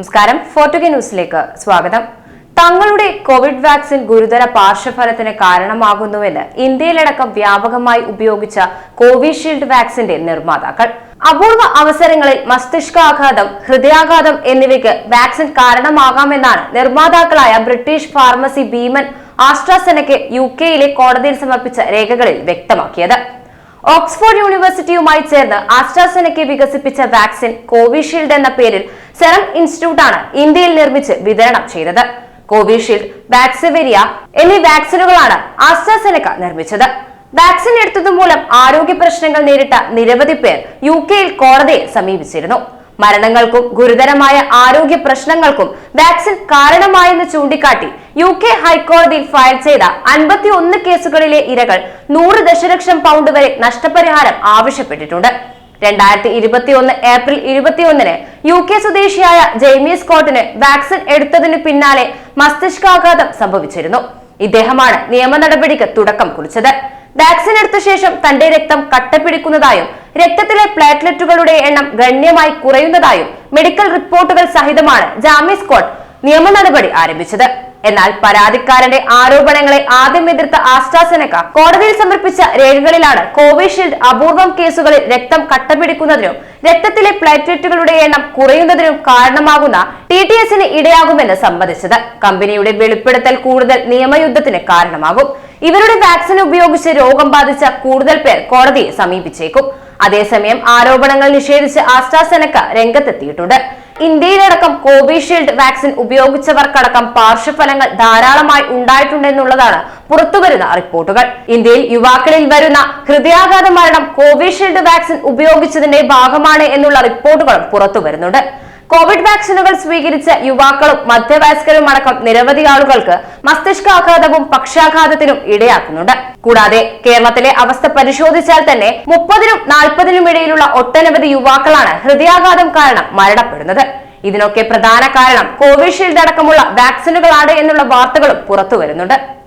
നമസ്കാരം. ഫോർട്ടുഗ ന്യൂസിലേക്ക് സ്വാഗതം. തങ്ങളുടെ കോവിഡ് വാക്സിൻ ഗുരുതര പാർശ്വഫലത്തിന് കാരണമാകുന്നുവെന്ന് ഇന്ത്യയിലടക്കം വ്യാപകമായി ഉപയോഗിച്ച കോവിഷീൽഡ് വാക്സിന്റെ നിർമ്മാതാക്കൾ. അപൂർവ അവസരങ്ങളിൽ മസ്തിഷ്കാഘാതം ഹൃദയാഘാതം എന്നിവയ്ക്ക് വാക്സിൻ കാരണമാകാമെന്നാണ് നിർമ്മാതാക്കളായ ബ്രിട്ടീഷ് ഫാർമസി ഭീമൻ ആസ്ട്രാസെനയ്ക്ക് യു കെയിലെ കോടതിയിൽ സമർപ്പിച്ച രേഖകളിൽ വ്യക്തമാക്കിയത്. ഓക്സ്ഫോർഡ് യൂണിവേഴ്സിറ്റിയുമായി ചേർന്ന് ആസ്ട്രാസെനയ്ക്ക് വികസിപ്പിച്ച വാക്സിൻ കോവിഷീൽഡ് എന്ന പേരിൽ സെറം ഇൻസ്റ്റിറ്റ്യൂട്ടാണ് ഇന്ത്യയിൽ നിർമ്മിച്ച് വിതരണം ചെയ്തത്. കോവിഷീൽഡ് വാക്സിവെരിയ എന്നീ വാക്സിനുകളാണ് ആസ്ട്രാസെനക്ക നിർമ്മിച്ചത്. വാക്സിൻ എടുത്തതുമൂലം ആരോഗ്യ പ്രശ്നങ്ങൾ നേരിട്ട നിരവധി പേർ യു കെയിൽ കോടതിയെ സമീപിച്ചിരുന്നു. മരണങ്ങൾക്കും ഗുരുതരമായ ആരോഗ്യ പ്രശ്നങ്ങൾക്കും വാക്സിൻ കാരണമായെന്ന് ചൂണ്ടിക്കാട്ടി യു കെ ഹൈക്കോടതിയിൽ ഫയൽ ചെയ്ത അൻപത്തി ഒന്ന് കേസുകളിലെ ഇരകൾ നൂറ് ദശലക്ഷം പൗണ്ട് വരെ നഷ്ടപരിഹാരം ആവശ്യപ്പെട്ടിട്ടുണ്ട്. രണ്ടായിരത്തി ഇരുപത്തിയൊന്ന് ഏപ്രിൽ ഇരുപത്തിയൊന്നിന് യു കെ സ്വദേശിയായ ജെയ്മി സ്കോട്ടിന് വാക്സിൻ എടുത്തതിനു പിന്നാലെ മസ്തിഷ്കാഘാതം സംഭവിച്ചിരുന്നു. ഇദ്ദേഹമാണ് നിയമ നടപടിക്ക് തുടക്കം കുറിച്ചത്. വാക്സിൻ എടുത്ത ശേഷം തന്റെ രക്തം കട്ടപിടിക്കുന്നതായും രക്തത്തിലെ പ്ലേറ്റ്ലെറ്റുകളുടെ എണ്ണം ഗണ്യമായി കുറയുന്നതായും മെഡിക്കൽ റിപ്പോർട്ടുകൾ സഹിതമാണ് ജാമി സ്കോട്ട് നിയമ നടപടി ആരംഭിച്ചത്. എന്നാൽ പരാതിക്കാരന്റെ ആരോപണങ്ങളെ ആദ്യം എതിർത്ത ആസ്ട്രാസെനക്ക കോടതിയിൽ സമർപ്പിച്ച രേഖകളിലാണ് കോവിഷീൽഡ് അപൂർവം കേസുകളിൽ രക്തം കട്ടപിടിക്കുന്നതിനും രക്തത്തിലെ പ്ലേറ്റ്ലെറ്റുകളുടെ എണ്ണം കുറയുന്നതിനും കാരണമാകുന്ന ടി ടി എസിന് ഇടയാകുമെന്ന് സമ്മതിച്ചത്. കമ്പനിയുടെ വെളിപ്പെടുത്തൽ കൂടുതൽ നിയമയുദ്ധത്തിന് കാരണമാകും. ഇവരുടെ വാക്സിൻ ഉപയോഗിച്ച് രോഗം ബാധിച്ച കൂടുതൽ പേർ കോടതിയെ സമീപിച്ചേക്കും. അതേസമയം ആരോപണങ്ങൾ നിഷേധിച്ച് ആസ്ട്രാസെനക്ക രംഗത്തെത്തിയിട്ടുണ്ട്. ഇന്ത്യയിലടക്കം കോവിഷീൽഡ് വാക്സിൻ ഉപയോഗിച്ചവർക്കടക്കം പാർശ്വഫലങ്ങൾ ധാരാളമായി ഉണ്ടായിട്ടുണ്ടെന്നുള്ളതാണ് പുറത്തുവരുന്ന റിപ്പോർട്ടുകൾ. ഇന്ത്യയിൽ യുവാക്കളിൽ വരുന്ന ഹൃദയാഘാത മരണം കോവിഷീൽഡ് വാക്സിൻ ഉപയോഗിച്ചതിന്റെ ഭാഗമാണ് എന്നുള്ള റിപ്പോർട്ടുകളും പുറത്തുവരുന്നുണ്ട്. കോവിഡ് വാക്സിനുകൾ സ്വീകരിച്ച യുവാക്കളും മധ്യവയസ്കരും അടക്കം നിരവധി ആളുകൾക്ക് മസ്തിഷ്കാഘാതവും പക്ഷാഘാതത്തിനും ഇടയാക്കുന്നുണ്ട്. കൂടാതെ കേരളത്തിലെ അവസ്ഥ പരിശോധിച്ചാൽ തന്നെ മുപ്പതിനും നാൽപ്പതിനും ഇടയിലുള്ള ഒട്ടനവധി യുവാക്കളാണ് ഹൃദയാഘാതം കാരണം മരണപ്പെടുന്നത്. ഇതിനൊക്കെ പ്രധാന കാരണം കോവിഷീൽഡ് അടക്കമുള്ള വാക്സിനുകളാണ് എന്നുള്ള വാർത്തകളും പുറത്തു വരുന്നുണ്ട്